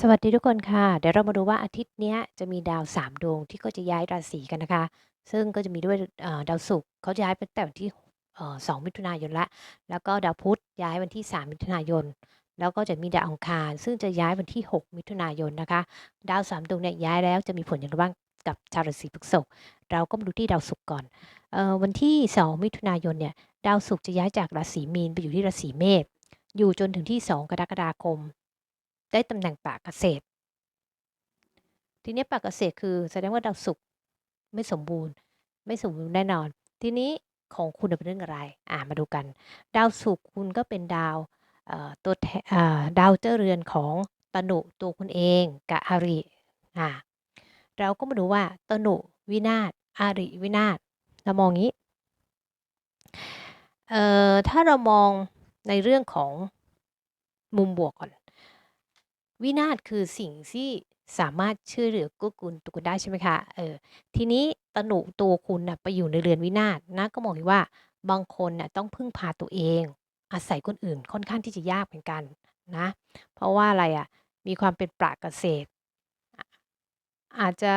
สวัสดีทุกคนค่ะ เดี๋ยวเรามาดูว่าอาทิตย์เนี้ยจะมีดาว 3 ดวงที่ก็จะย้ายราศีกันนะคะ ซึ่งก็จะมีด้วยเอ่อดาวศุกร์เขาจะย้ายไปตั้งแต่วันที่เอ่อ2มิถุนายนล้วแล้วก็ดาวพุธย้ายวันที่ 3 มิถุนายน แล้วก็จะมีดาวอังคาร ซึ่งจะย้ายวันที่ 6 มิถุนายนนะคะ ดาว 3 ดวงเนี่ยย้ายแล้วจะมีผลอย่างไรบ้างกับชาวราศีพฤษภเราก็มาดูที่ดาวศุกร์ก่อนเอ่อวันที่ 2 มิถุนายนเนี่ยดาวศุกร์จะย้ายจากราศีมีนไปอยู่ที่ราศีเมษอยู่จนถึงที่ 2 กรกฎาคม ได้ตำแหน่งปากเกษตร ทีนี้ปากเกษตรคือแสดงว่าดาวศุกร์ไม่สมบูรณ์ ไม่สมบูรณ์แน่นอน ทีนี้ของคุณเป็นเรื่องอะไร อ่ามาดูกัน ดาวศุกร์คุณก็เป็นดาวตัวแทนดาวเจ้าเรือนของตนุตัวคุณเองกับอาริอ่าเราก็มาดูว่าตนุวินาศอาริวินาศเรามองงี้เอ่อถ้าเรามองในเรื่องของมุมบวกก่อน วินาศคือสิ่งที่สามารถช่วยเหลือกู้กุลตัวคุณได้ใช่ไหมคะเออทีนี้ตนุตัวคุณนะไปอยู่ในเรือนวินาศนะก็มองว่าบางคนนะต้องพึ่งพาตัวเอง อาศัยคนอื่นค่อนข้างที่จะยากเหมือนกันนะเพราะว่าอะไรอะ่ะมีความเป็นปราเกษตร อาจจะ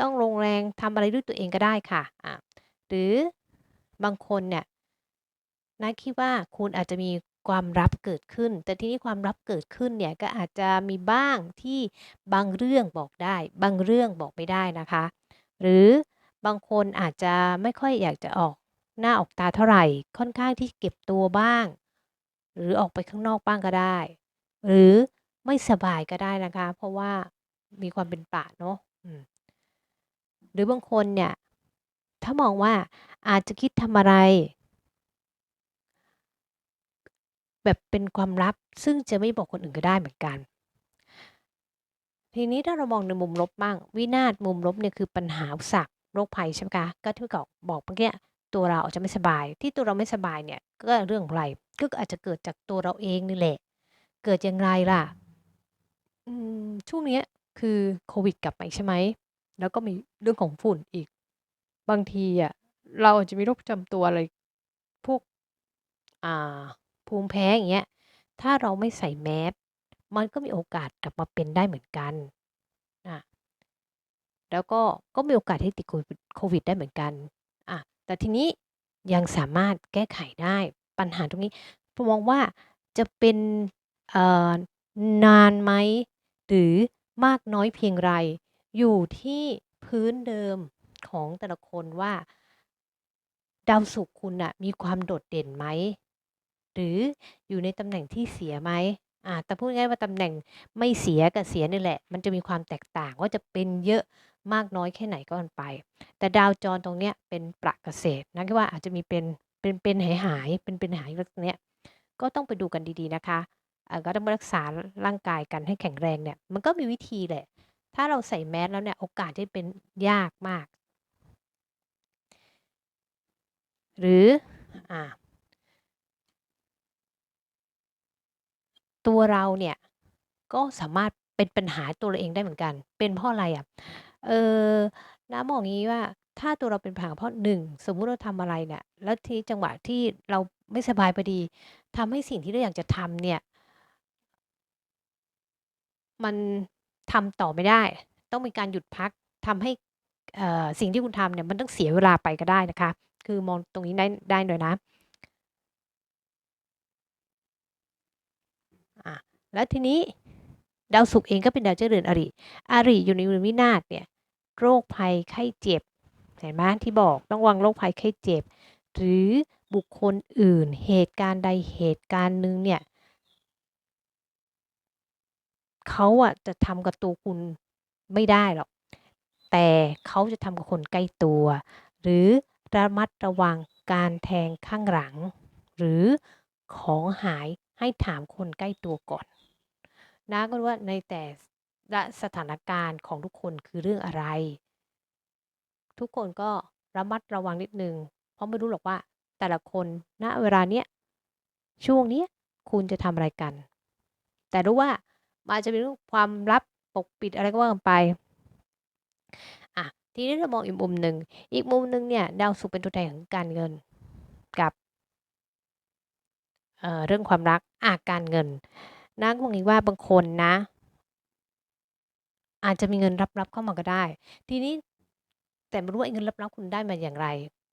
ต้องลงแรงทำอะไรด้วยตัวเองก็ได้ค่ะอะหรือบางคนเนี่ยนะคิดว่าคุณอาจจะมี ความลับเกิดขึ้น แต่ทีนี้ความลับเกิดขึ้นเนี่ยก็อาจจะมีบ้างที่บางเรื่องบอกได้ บางเรื่องบอกไม่ได้นะคะ หรือบางคนอาจจะไม่ค่อยอยากจะออกหน้าออกตาเท่าไหร่ ค่อนข้างที่เก็บตัวบ้าง หรือออกไปข้างนอกบ้างก็ได้ หรือไม่สบายก็ได้นะคะ เพราะว่ามีความเป็นป่าเนาะหรือบางคนเนี่ย ถ้ามองว่าอาจจะคิดทำอะไร แบบเป็นความลับซึ่งจะไม่บอกคนอื่นก็ได้เหมือนกัน ทีนี้ถ้าเรามองในมุมลบบ้าง วินาศมุมลบเนี่ยคือปัญหาอุปสรรคโรคภัยใช่ไหมคะก็ที่บอกบอกเมื่อกี้ตัวเราอาจจะไม่สบาย ที่ตัวเราไม่สบายเนี่ยก็เรื่องอะไรก็อาจจะเกิดจากตัวเราเองนี่แหละ เกิดอย่างไรล่ะช่วงนี้คือโควิดกลับมาใช่ไหมแล้วก็มีเรื่องของฝุ่นอีก บางทีอะเราอาจจะมีโรคประจำตัวอะไรพวก อ่า ภูมิแพ้อย่างเงี้ย ถ้าเราไม่ใส่แมสมันก็มีโอกาสกลับมาเป็นได้เหมือนกันนะแล้วก็ก็มีโอกาสที่ติดโควิดได้เหมือนกันอะแต่ทีนี้ยังสามารถแก้ไขได้ปัญหาตรงนี้ผมมองว่าจะเป็นนานไหมหรือมากน้อยเพียงไร อยู่ที่พื้นเดิมของแต่ละคนว่า ดาวศุกร์คุณอะมีความโดดเด่นไหม หรืออยู่ในตำแหน่งที่เสียไหมอ่าแต่พูดง่ายว่าตำแหน่งไม่เสียกับเสียนี่แหละ มันจะมีความแตกต่างว่าจะเป็นเยอะมากน้อยแค่ไหนก็มันไป แต่ดาวจรตรงเนี้ยเป็นประเกษตรนะคิดว่าอาจจะมีเป็นเป็นเป็นหายหายเป็นเป็นหายแบบเนี้ยก็ต้องไปดูกันดีๆนะคะก็ต้องรักษาร่างกายกันให้แข็งแรงเนี่ยมันก็มีวิธีแหละ ถ้าเราใส่แมสแล้วเนี่ยโอกาสที่เป็นยากมาก หรืออ่า ตัวเราเนี่ยก็สามารถเป็นปัญหาตัวเราเองได้เหมือนกัน เป็นเพราะอะไรอะ เออน้ามองงี้ว่า ถ้าตัวเราเป็นปัญหาเพราะหนึ่งสมมุติเราทำอะไรเนี่ย แล้วที่จังหวะที่เราไม่สบายพอดี ทำให้สิ่งที่เราอยากจะทำเนี่ย มันทำต่อไม่ได้ ต้องมีการหยุดพัก ทำให้สิ่งที่คุณทำเนี่ย มันต้องเสียเวลาไปก็ได้นะคะ คือมองตรงนี้ได้ ได้หน่อยนะอะ แล้วทีนี้ดาวศุกร์เองก็เป็นดาวเจ้าเรือนอริอริอยู่ในเรือนวินาศเนี่ยโรคภัยไข้เจ็บเห็นไหมที่บอกต้องวางโรคภัยไข้เจ็บ หรือบุคคลอื่นเหตุการณ์ใดเหตุการณ์หนึ่งเนี่ยเขาอะจะทำกับตัวคุณไม่ได้หรอก แต่เขาจะทำกับคนใกล้ตัว หรือระมัดระวังการแทงข้างหลัง หรือของหายให้ถามคนใกล้ตัวก่อน นะก็ว่าในแต่ละสถานการณ์ของทุกคนคือเรื่องอะไร ทุกคนก็ระมัดระวังนิดนึง เพราะไม่รู้หรอกว่า แต่ละคนณเวลาเนี้ยช่วงนี้คุณจะทำอะไรกัน แต่รู้ว่ามันจะเป็นเรื่องความลับปกปิดอะไรก็ว่ากันไปอะทีนี้เรามองอีกมุมหนึ่งอีกมุมหนึ่งเนี่ยดาวศุกร์เป็นตัวแทนของการเงินกับเเรื่องความรักอาการเงิน นะมองนี้ว่าบางคนนะ อาจจะมีเงินรับๆเข้ามาก็ได้ ทีนี้แต่ไม่รู้ว่าไอ้เงินรับๆคุณได้มาอย่างไร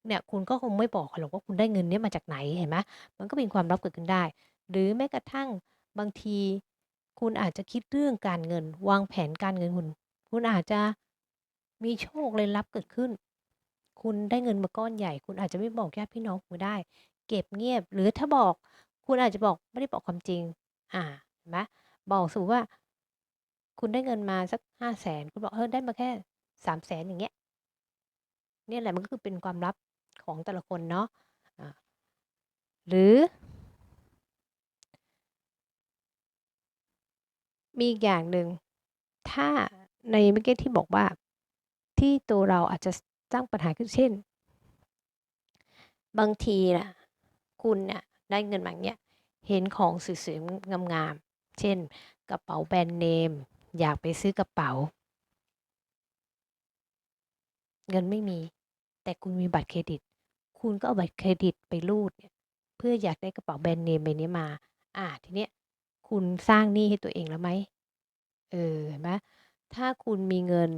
เนี่ยคุณก็คงไม่บอกหรอกว่าคุณได้เงินเนี้ยมาจากไหนเห็นไหมมันก็เป็นความลับเกิดขึ้นได้ หรือแม้กระทั่งบางที คุณอาจจะคิดเรื่องการเงิน วางแผนการเงินคุณ คุณอาจจะมีโชคลึกลับเกิดขึ้น คุณได้เงินมาก้อนใหญ่ คุณอาจจะไม่บอกญาติพี่น้องคุณได้ เก็บเงียบ หรือถ้าบอก คุณอาจจะบอกไม่ได้บอกความจริง อ่า ไหมบอกสมมุติว่า คุณได้เงินมาสัก500,000คุณบอกเออได้มาแค่300,000อย่างเงี้ยเนี่ยแหละมันก็คือเป็นความลับของแต่ละคนเนาะอาหรือ มีอีกอย่างหนึ่งถ้าในเมื่อกี้ที่บอกว่าที่ตัวเราอาจจะสร้างปัญหาขึ้นเช่น บางทีน่ะคุณเนี่ยได้เงินมาเงี้ย เห็นของสวยๆงามๆ เช่น กระเป๋าแบรนด์เนม อยากไปซื้อกระเป๋า เงินไม่มี แต่คุณมีบัตรเครดิต คุณก็เอาบัตรเครดิตไปรูดเนี่ยเพื่ออยากได้กระเป๋าแบรนด์เนมใบนี้มา อ่าทีเนี้ยคุณสร้างหนี้ให้ตัวเองแล้วไหมเออเห็นไหมถ้าคุณมีเงิน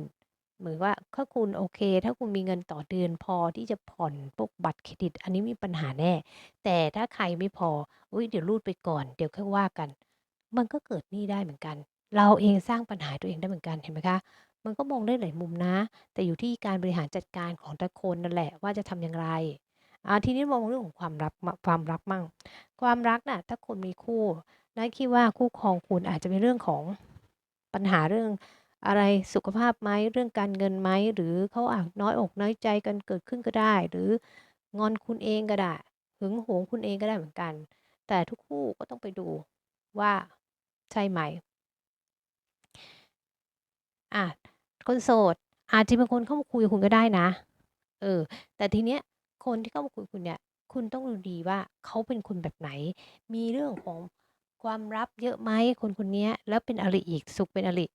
เหมือนว่าถ้าคุณโอเค ถ้าคุณมีเงินต่อเดือนพอที่จะผ่อนพวกบัตรเครดิต อันนี้มีปัญหาแน่ แต่ถ้าใครไม่พออุ๊ยเดี๋ยวรูดไปก่อน เดี๋ยวค่อยว่ากัน มันก็เกิดหนี้ได้เหมือนกัน เราเองสร้างปัญหาตัวเองได้เหมือนกันเห็นไหมคะ มันก็มองได้หลายมุมนะ แต่อยู่ที่การบริหารจัดการของแต่คนนั่นแหละว่าจะทำอย่างไรอาทีนี้มองเรื่องของความรักความรักมั่ง ความรักน่ะถ้าคุณมีคู่น้อยคิดว่าคู่ครองคุณอาจจะเป็นเรื่องของปัญหาเรื่องอะไรสุขภาพไหมเรื่องการเงินไหมหรือเขาอาจน้อยอกน้อยใจกันเกิดขึ้นก็ได้ หรืองอนคุณเองก็ได้หึงหวงคุณเองก็ได้เหมือนกัน แต่ทุกคู่ก็ต้องไปดูว่า ใช่ไหมอาคนโสด อาจจะเป็นคนเข้ามาคุยกับคุณก็ได้นะ เออ แต่ทีเนี้ยคนที่เข้ามาคุยกับคุณเนี่ย คุณต้องดูดีว่าเขาเป็นคนแบบไหน มีเรื่องของความลับเยอะไหมคนคนเนี้ย แล้วเป็นอริอีกสุขเป็นอริ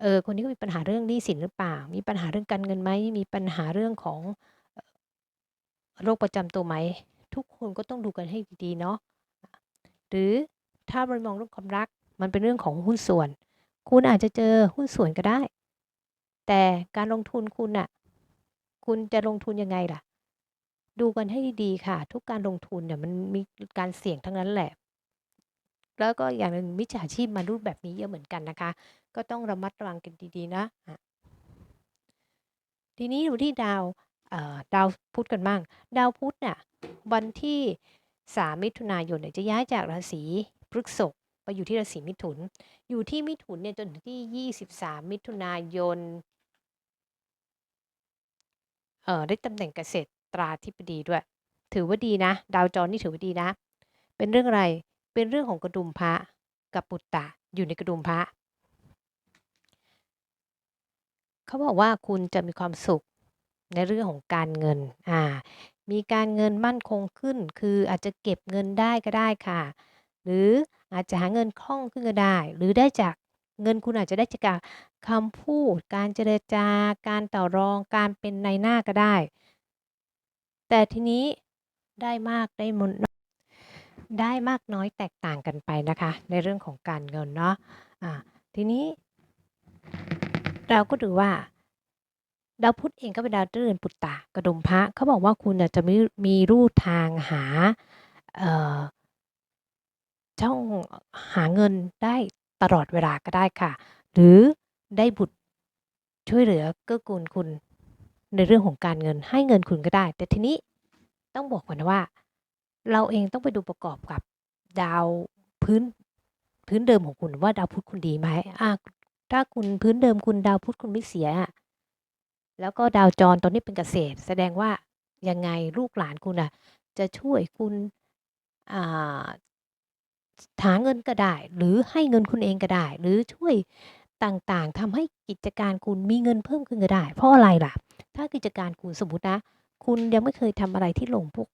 เออคนนี้ก็มีปัญหาเรื่องหนี้สินหรือเปล่า มีปัญหาเรื่องการเงินไหมมีปัญหาเรื่องของโรคประจำตัวไหม ทุกคนก็ต้องดูกันให้ดีๆเนาะหรือถ้าเรามองเรื่องความรัก มันเป็นเรื่องของหุ้นส่วน คุณอาจจะเจอหุ้นส่วนก็ได้ แต่การลงทุนคุณน่ะคุณจะลงทุนยังไงล่ะ ดูกันให้ดีค่ะ ทุกการลงทุนเนี่ยมันมีการเสี่ยงทั้งนั้นแหละ แล้วก็อย่างหนึ่งมิจฉาชีพมารูปแบบนี้เยอะเหมือนกันนะคะ ก็ต้องระมัดระวังกันดีๆนะทีนี้ดูที่ดาวดาวพุธกันบ้าง ดาวพุธน่ะวันที่ 3 มิถุนายนเนี่ยจะย้ายจากราศีพฤษภ ไปอยู่ที่ราศีมิถุน อยู่ที่มิถุนเนี่ยจนถึงที่ 23 มิถุนายนเอ่อได้ตำแหน่งเกษตรตราธิบดีด้วย ถือว่าดีนะ ดาวจรนี่ถือว่าดีนะ เป็นเรื่องอะไรเป็นเรื่องของกระดุมพระกับปุตตะอยู่ในกระดุมพระเขาบอกว่าคุณจะมีความสุขในเรื่องของการเงิน อ่า มีการเงินมั่นคงขึ้น คืออาจจะเก็บเงินได้ก็ได้ค่ะ หรือ อาจจะหาเงินคล่องขึ้นก็ได้ หรือได้จากเงินคุณอาจจะได้จากการคำพูด การเจรจาการต่อรองการเป็นนายหน้าก็ได้ แต่ทีนี้ได้มากได้มนได้มากน้อยแตกต่างกันไปนะคะ ในเรื่องของการเงินเนาะอาทีนี้ เราก็ดูว่าดาวพุธเองก็เป็นดาวเรือนปุตตะกระดุมพระเขาบอกว่าคุณน่ะจะมีมีรูทางหา เอ่อช่องหาเงินได้ตลอดเวลาก็ได้ค่ะ หรือได้บุตรช่วยเหลือเกื้อกูลคุณ ในเรื่องของการเงินให้เงินคุณก็ได้ แต่ทีนี้ต้องบอกก่อนนะว่า เราเองต้องไปดูประกอบกับดาวพื้นพื้นเดิมของคุณว่าดาวพุธคุณดีไหมอาถ้าคุณพื้นเดิมคุณดาวพุธคุณไม่เสีย แล้วก็ดาวจรตอนนี้เป็นเกษตร แสดงว่ายังไงลูกหลานคุณน่ะ จะช่วยคุณ หาเงินก็ได้ หรือให้เงินคุณเองก็ได้ หรือช่วยต่างๆทำให้กิจการคุณมีเงินเพิ่มขึ้นก็ได้ เพราะอะไรล่ะ ถ้ากิจการคุณสมมตินะ คุณยังไม่เคยทำอะไรที่ลงพวก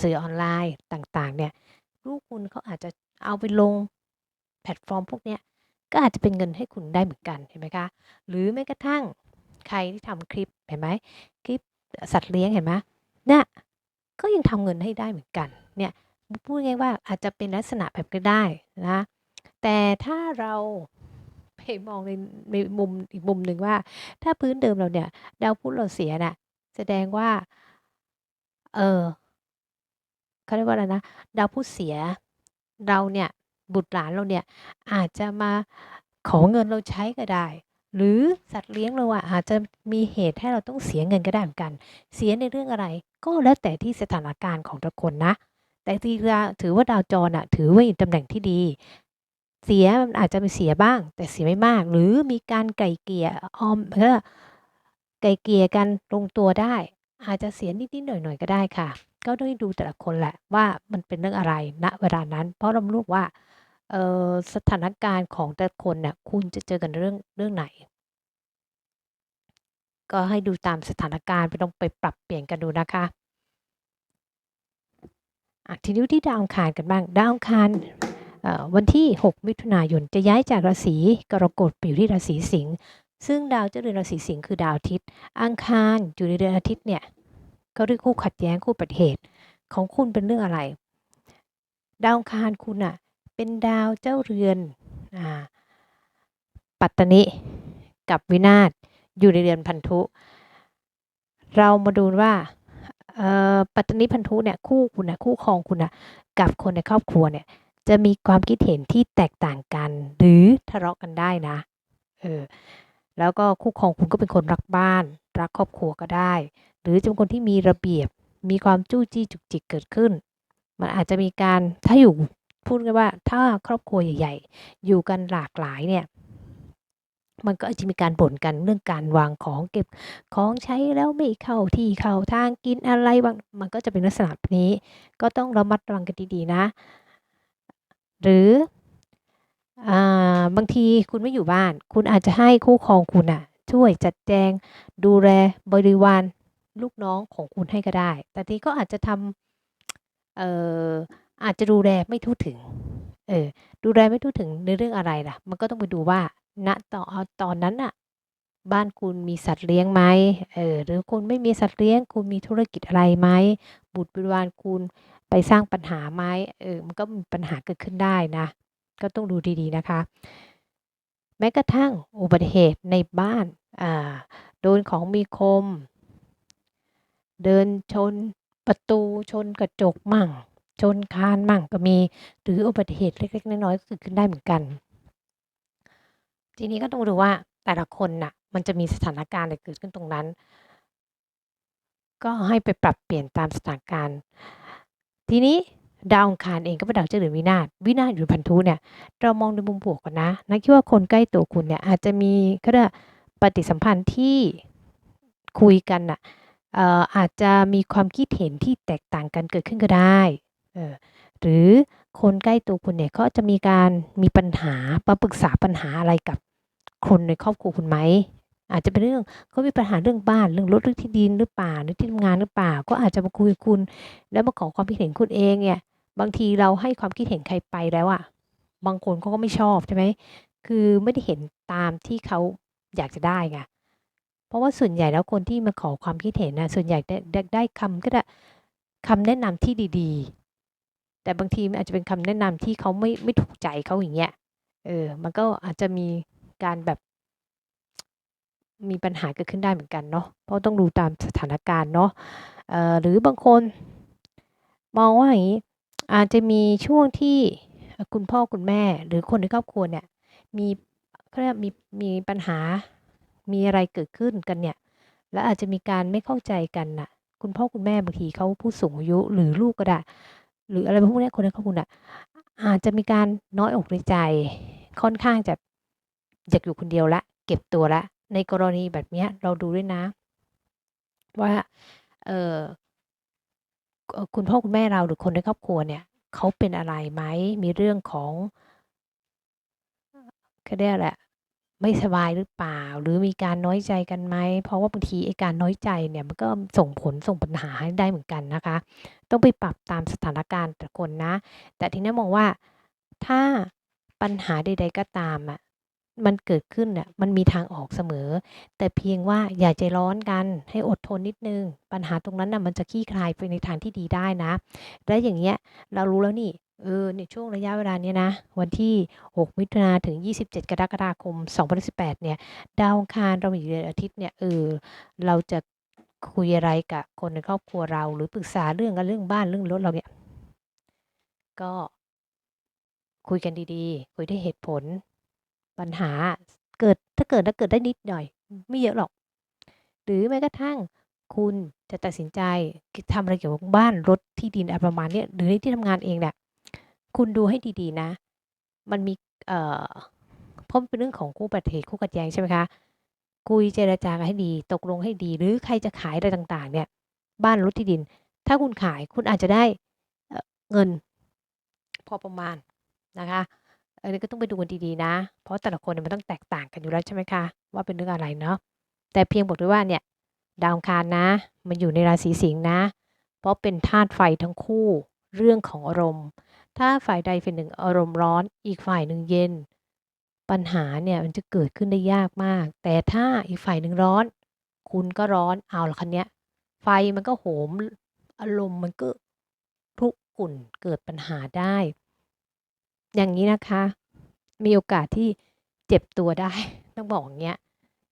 สื่อออนไลน์ต่างๆ เนี่ยลูกคุณเขาอาจจะเอาไปลงแพลตฟอร์มพวกเนี้ยก็อาจจะเป็นเงินให้คุณได้เหมือนกันเห็นไหมคะหรือแม้กระทั่งใครที่ทำคลิปเห็นไหมคลิปสัตว์เลี้ยงเห็นไหมเนี่ยก็ยังทำเงินให้ได้เหมือนกันเนี่ย พูดง่ายว่าอาจจะเป็นลักษณะแบบก็ได้นะแต่ถ้าเราไปมองในในมุมอีกมุมหนึ่งว่า ถ้าพื้นเดิมเราเนี่ยดาวพุธเราเสียน่ะแสดงว่า เออเขาเรียกว่าอะไรนะดาวพุธเสียเราเนี่ยบุตรหลานเราเนี่ยอาจจะมาขอเงินเราใช้ก็ได้ หรือสัตว์เลี้ยงเราอะอาจจะมีเหตุให้เราต้องเสียเงินก็ได้เหมือนกัน เสียในเรื่องอะไร ก็แล้วแต่ที่สถานการณ์ของแต่คนนะ แต่ที่ดาถือว่าดาวจรอะถือว่าอยู่ตำแหน่งที่ดี เสียมันอาจจะมีเสียบ้าง แต่เสียไม่มาก หรือมีการไกล่เกลี่ยออมเออไกล่เกลี่ยกันลงตัวได้ อาจจะเสียนิดๆหน่อยๆก็ได้ค่ะ ก็ต้องดูแต่ละคนแหละว่ามันเป็นเรื่องอะไรณเวลานั้น เพราะเราไม่รู้ว่าสถานการณ์ของแต่ละคนน่ะคุณจะเจอกันเรื่องเรื่องไหน ก็ให้ดูตามสถานการณ์ไม่ต้องไปปรับเปลี่ยนกันดูนะคะ ทีนี้ที่ดาวอังคารกันบ้าง ดาวอังคารวันที่ 6 มิถุนายนจะย้ายจากราศีกรกฎไปอยู่ที่ราศีสิงห์ซึ่งดาวเจ้าเรือนราศีสิงห์คือดาวอาทิตย์ อังคารอยู่ในเรือนอาทิตย์เนี่ยเขาเรียกคู่ขัดแย้งคู่อุบัติเหตุของคุณเป็นเรื่องอะไร ดาวอังคารคุณน่ะเป็นดาวเจ้าเรือนอ่าปัตตนิกับวินาศอยู่ในเรือนพันธุ เรามาดูว่า ปัตตนิพันธุเนี่ยคู่คุณน่ะคู่ครองคุณน่ะกับคนในครอบครัวเนี่ยจะมีความคิดเห็นที่แตกต่างกัน หรือทะเลาะกันได้นะเออแล้วก็คู่ครองคุณก็เป็นคนรักบ้าน รักครอบครัวก็ได้ หรือจะเป็นคนที่มีระเบียบ มีความจู้จี้จุกจิกเกิดขึ้น มันอาจจะมีการถ้าอยู่พูดง่ายๆว่าถ้าครอบครัวใหญ่ ๆ อยู่กันหลากหลายเนี่ย มันก็อาจจะมีการบ่นกันเรื่องการวางของเก็บของใช้แล้วไม่เข้าที่เข้าทางกินอะไรบางมันก็จะเป็นลักษณะนี้ ก็ต้องระมัดระวังกันดีๆนะ หรืออบางทีคุณไม่อยู่บ้าน คุณอาจจะให้คู่ครองคุณน่ะช่วยจัดแจงดูแลบริวารลูกน้องของคุณให้ก็ได้ แต่ทีก็อาจจะทำเอ่ออาจจะดูแลไม่ทั่วถึงเออดูแลไม่ทั่วถึงในเรื่องอะไรล่ะ มันก็ต้องไปดูว่า ณต่อตอนนั้นน่ะบ้านคุณมีสัตว์เลี้ยงไหมเออหรือคุณไม่มีสัตว์เลี้ยง คุณมีธุรกิจอะไรไหม บุตรบริวารคุณไปสร้างปัญหาไหมเออ มันก็มีปัญหาเกิดขึ้นได้นะ ก็ต้องดูดีๆนะคะ แม้กระทั่งอุบัติเหตุในบ้าน อ่า โดนของมีคม เดินชนประตูชนกระจกมั่ง ชนคานมั่งก็มี หรืออุบัติเหตุเล็กๆน้อยๆก็เกิดขึ้นได้เหมือนกัน ทีนี้ก็ต้องดูว่าแต่ละคนน่ะ มันจะมีสถานการณ์อะไรเกิดขึ้นตรงนั้น ก็ให้ไปปรับเปลี่ยนตามสถานการณ์ ทีนี้ดาวองคารเองก็เป็นดาวเจ้าเรือวินาศวินาศอยู่พันธุเนี่ย เรามองในมุมบวกก่อนนะนัทคิดว่าคนใกล้ตัวคุณเนี่ยอาจจะมีเขาเรียกปฏิสัมพันธ์ที่คุยกันน่ะอาจจะมีความคิดเห็นที่แตกต่างกันเกิดขึ้นก็ได้เหรือคนใกล้ตัวคุณเนี่ยเขาจะมีการมีปัญหามาปรึกษาปัญหาอะไรกับคนในครอบครัวคุณไหมอาจจะเป็นเรื่องเขามีปัญหาเรื่องบ้านเรื่องรถเรื่องที่ดินหรือเปล่าหรือที่ทำงานหรือเปล่า ก็อาจจะมาคุยกับคุณ แล้วมาขอความคิดเห็นคุณเองเนี่ย บางทีเราให้ความคิดเห็นใครไปแล้วอะบางคนเขาก็ไม่ชอบใช่ไหมคือไม่ได้เห็นตามที่เขาอยากจะได้ไงเพราะว่าส่วนใหญ่แล้วคนที่มาขอความคิดเห็นนะส่วนใหญ่ได้ได้คำก็ได้คำแนะนำที่ดี ๆ แต่บางทีมันอาจจะเป็นคำแนะนำที่เขาไม่ไม่ถูกใจเขาอย่างเงี้ย เออ มันก็อาจจะมีการแบบ มีปัญหาเกิดขึ้นได้เหมือนกันเนาะ เพราะต้องดูตามสถานการณ์เนาะเอ่อหรือบางคน มองว่าอย่างงี้ อาจจะมีช่วงที่คุณพ่อคุณแม่ หรือคนในครอบครัวเนี่ย มีเขาเรียกมีมีปัญหา มีอะไรเกิดขึ้นกันเนี่ย แล้วอาจจะมีการไม่เข้าใจกันน่ะ คุณพ่อคุณแม่บางทีเขาผู้สูงอายุหรือลูกก็ได้ หรืออะไรพวกนี้คนในครอบครัวน่ะ อาจจะมีการน้อยอกน้อยใจ ค่อนข้างจะอยากอยู่คนเดียวล้วเก็บตัวล้วในกรณีแบบนี้เราดูด้วยนะ ว่า เออคุณพ่อคุณแม่เราหรือคนในครอบครัวเนี่ยเขาเป็นอะไรไหมมีเรื่องของเขาเรียกอะไรอะ ไม่สบายหรือเปล่า หรือมีการน้อยใจกันไหม เพราะว่าบางทีไอ้การน้อยใจเนี่ยมันก็ส่งผลส่งปัญหาให้ได้เหมือนกันนะคะ ต้องไปปรับตามสถานการณ์แต่ละคนนะ แต่ทีนี้มองว่าถ้าปัญหาใด ๆก็ตามอะมันเกิดขึ้นน่ะมันมีทางออกเสมอ แต่เพียงว่าอย่าใจร้อนกันให้อดทนนิดนึง ปัญหาตรงนั้นน่ะมันจะคลี่คลายไปในทางที่ดีได้นะ แล้วอย่างเงี้ยเรารู้แล้วนี่ เออในช่วงระยะเวลาเนี้ยนะ วันที่ 6 มิถุนาถึง 27 กรกฎาคม 2018 เนี่ย ดาวองคารเราอยู่ในอาทิตย์เนี่ยเออเราจะคุยอะไรกับคนในครอบครัวเรา หรือปรึกษาเรื่องกันเรื่องบ้านเรื่องรถเราเนี่ย ก็คุยกันดีๆ คุยด้วยเหตุผล ปัญหาเกิดถ้าเกิดถ้าเกิดได้นิดหน่อย ไม่เยอะหรอก หรือแม้กระทั่งคุณจะตัดสินใจทำอะไรเกี่ยวกับบ้านรถที่ดินอะไรประมาณเนี้ยหรือในที่ทำงานเองเนี่ย คุณดูให้ดี ๆ นะ มันมี เอ่อเพราะมันเป็นเรื่องของคู่อุบัติเหตุคู่ขัดแย้งใช่ไหมคะ คุยเจรจากันให้ดี ตกลงให้ดี หรือใครจะขายอะไรต่าง ๆ เนี่ย บ้านรถที่ดิน ถ้าคุณขายคุณอาจจะได้เเงิน พอประมาณนะคะ อันนี้ก็ต้องไปดูกันดีๆ นะ เพราะแต่ละคนมันต้องแตกต่างกันอยู่แล้วใช่ไหมคะ ว่าเป็นเรื่องอะไรเนาะ แต่เพียงบอกด้วยว่าเนี่ย ดาวคารนะ มันอยู่ในราศีสิงห์นะ เพราะเป็นธาตุไฟทั้งคู่ เรื่องของอารมณ์ ถ้าฝ่ายใดฝ่ายหนึ่งอารมณ์ร้อน อีกฝ่ายหนึ่งเย็น ปัญหาเนี่ยมันจะเกิดขึ้นได้ยากมาก แต่ถ้าอีกฝ่ายหนึ่งร้อน คุณก็ร้อนเอาละคราวเนี้ย ไฟมันก็โหมอารมณ์มันก็ครุกรุ่นเกิดปัญหาได้ อย่างงี้นะคะ มีโอกาสที่เจ็บตัวได้ ต้องบอกอย่างเงี้ย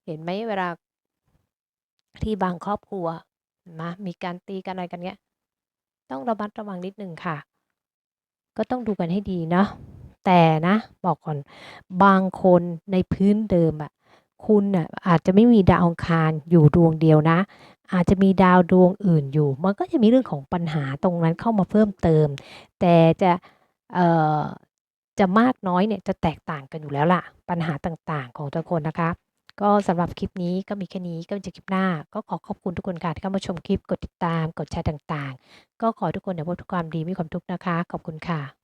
เห็นไหมเวลาที่บางครอบครัวเห็นไหมมีการตีกันอะไรกันเงี้ย ต้องระมัดระวังนิดหนึ่งค่ะ ก็ต้องดูกันให้ดีเนาะแต่นะบอกก่อนบางคนในพื้นเดิมอะคุณน่ะอาจจะไม่มีดาวองคารอยู่ดวงเดียวนะ อาจจะมีดาวดวงอื่นอยู่ มันก็จะมีเรื่องของปัญหาตรงนั้นเข้ามาเพิ่มเติม แต่จะเอ่อจะมากน้อยเนี่ยจะแตกต่างกันอยู่แล้วล่ะ ปัญหาต่างๆของแต่คนนะคะ ก็สำหรับคลิปนี้ก็มีแค่นี้ก็เจะคลิปหน้า ก็ขอขอบคุณทุกคนค่ะที่เข้ามาชมคลิปกดติดตามกดแชร์ต่างๆ ก็ขอทุกคนเนี่ยพบทุกความดีมีความทุกข์นะคะ ขอบคุณค่ะ